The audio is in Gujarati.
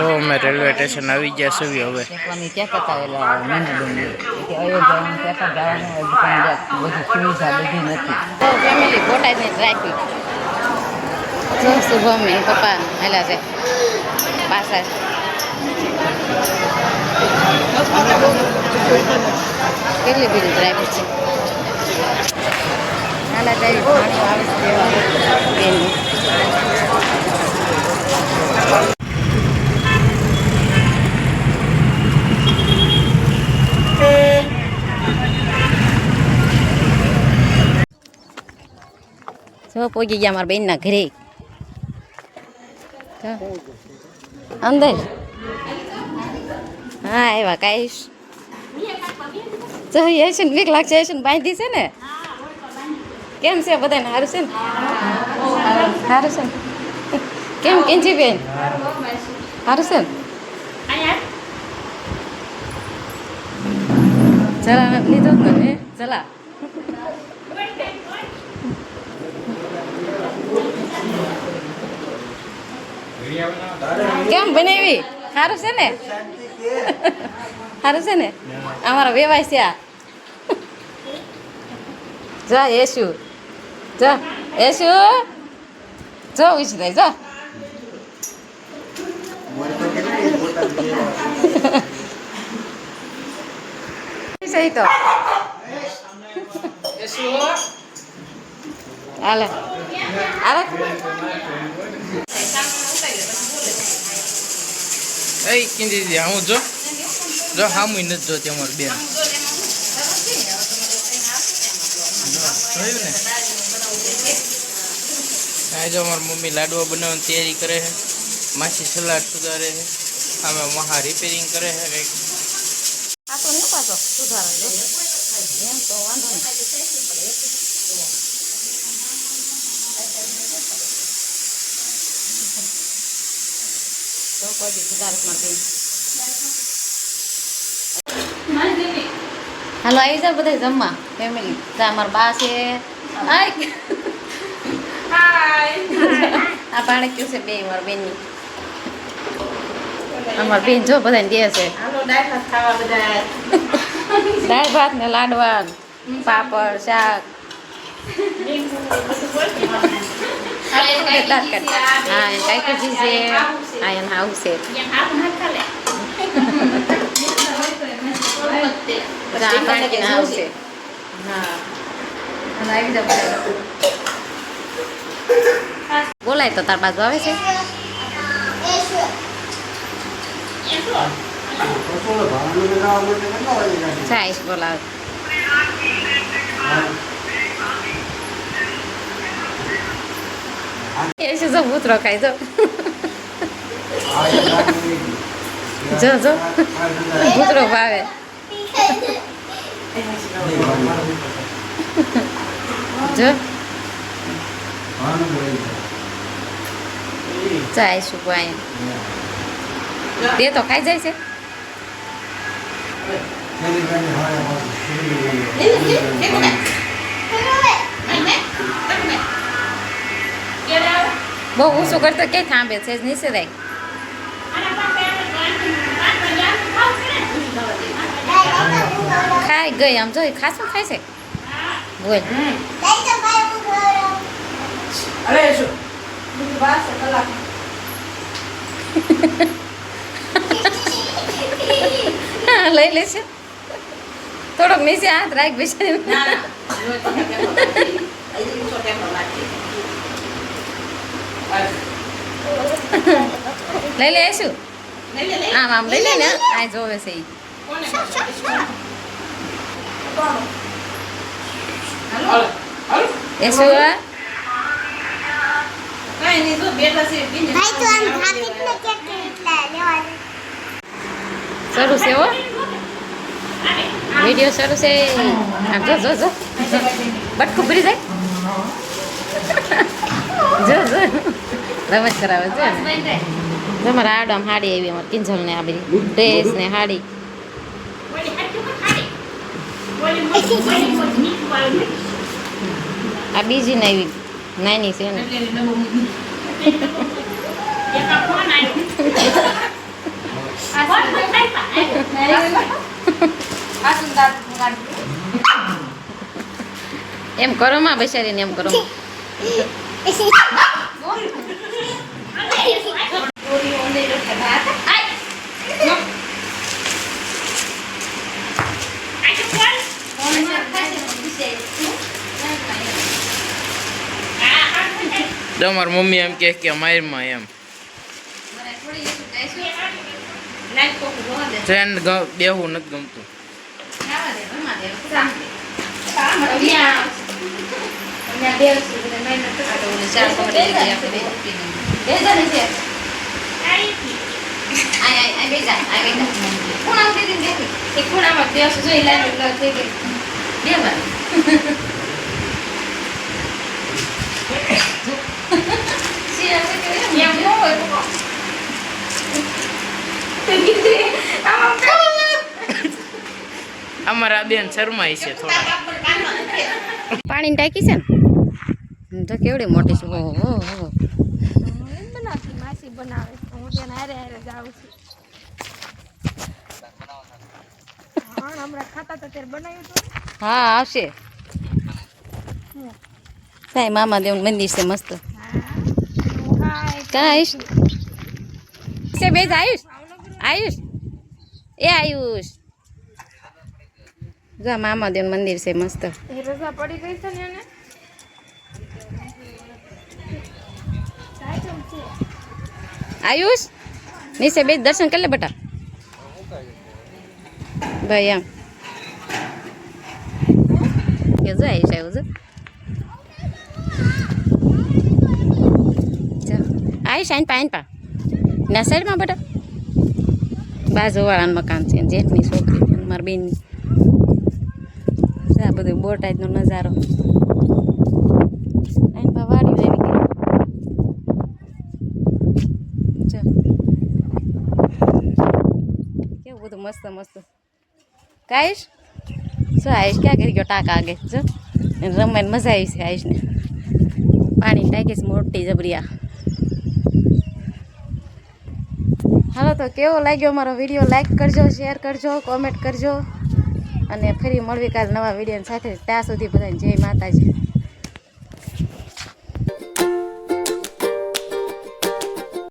અમે રેલવે સ્ટેશન આવી ગયા છીએ હવે ફેમિલી બોટાદની ટ્રાફિક. જો શુભમ એ પપ્પા હેલા છે પાછળ કેટલી બધી ટ્રાફિક છે? હાલા જાય પાણી આવે છે બેનની પહોંચી ગયા મારા બેનના ઘરે. અંદર. હા, એવા કાંઈશ જો. ને, વીક લાગશે યશન બાંધી છે ને? કેમ છે બધાને સારું છે ને? સારું છે ને? કેમ કેંજી બેન? સારું છે ને? ચલા લીધો જ ને ચલા કેમ બનાવી? સારું છે ને? સારું છે ને? અમારો વેવાય છે આ. જા યેશુ જા યેશુ જો ઉછ દે જા. સહી તો. હાલે. હાલે. એ કિંજી હું જો. જો હામુય નથી જોતી અમારી બેન. જોયું ને? આ જો અમારી મમ્મી લાડવા બનાવવાની તૈયારી કરે છે. માસી સલાડ સુધારે છે. અમે મહા રિપેરિંગ કરે છે. કંઈક આ તો નહીં પાછો સુધારો એમ તો વાંધો નહીં. તો કોઈ સુધારક માટે હાલો આવી જાવ બધા જમવા. ફેમિલી અમારા બા છે. આ પાણી કયું છે બે મારા બેનની. અમારા બેન જો બધા દે છે. દાળ ભાત ને લાડવા પાપડ શાક. હા એ કાંઈ છે. હા એને આવું છે. બોલાય તો તાર બાજુ આવે છે? ચાઈસ બોલાવે. એ છે જો જો. જો જો. કૂતરો ભાવે. જો. ચાય શું પાય તે તો ખાઈ જાય છે. બહુ ઊંચું કરતો કે થાંભે છે, નીચે રાખ ખાઈ ગઈ આમ જો ખાસું ખાય છે બોલ હા, લઈ લેશે થોડોક નીચે હાથ રાખ બિચારી લઈ લે શું આમ આમ લઈ લે ને આ જોવે છે એ શું શરૂ છે હો વીડિયો શરૂ છે જો જો જો બટકું ભરી જાય જો જો રમત કરાવે છે જો આમ હાડી આવી, અમારે કિંજલ ને આ બધી. ડ્રેસ ને હાડી. આ બીજી ને આવી. નાની છે ને. એમ કરો માં બેસાડીને એમ કરો તમારી મમ્મી એમ કે કે માયરમાં એમ. ટ્રેન બેહવું નથી ગમતું. અમારા બેન શરમાય છે થોડા. પાણીની ટાંકી છે ને? તો કેવડી મોટી છે? બનાવે. હું તેને હારે હારે જાઉં છું. હા હમણાં ખાતા તો ત્યારે બનાવ્યું હતું હા આવશે. સાઈ મામા દેવનું મંદિર છે મસ્ત. આયુષ છે બે આયુષ? આયુષ? એ આયુષ. જો મામા દેવનું મંદિર છે મસ્ત. રજા પડી ગઈ છે ને એને? આયુષ, નીચે બે દર્શન કરી લે બટા. ભાઈ એમ કેજો આયુષ આવ્યું છે. આયુષ, આઈન પા પા ના સાઈડમાં બટા. બાજુવાળાનું મકાન છે, જેઠની છોકરી મારી બેનની. આ બધું બોટાદનો નજારો. આઈન પા વાડી આવી ગઈ ચાલ. કેવું બધું મસ્ત મસ્ત. કાઈશ શું આવીશ ક્યાં કરી ગયો? ટાંકા આગે. જો. રમવાની મજા આવી છે આવીશને પાણી ટાંકીશ મોટી જબરિયા. હાલો, તો કેવો લાગ્યો મારો વીડિયો? લાઈક કરજો શેર કરજો કોમેન્ટ કરજો. અને ફરી મળવી કાલ નવા વીડિયો સાથે. ત્યાં સુધી બધાને જય માતાજી.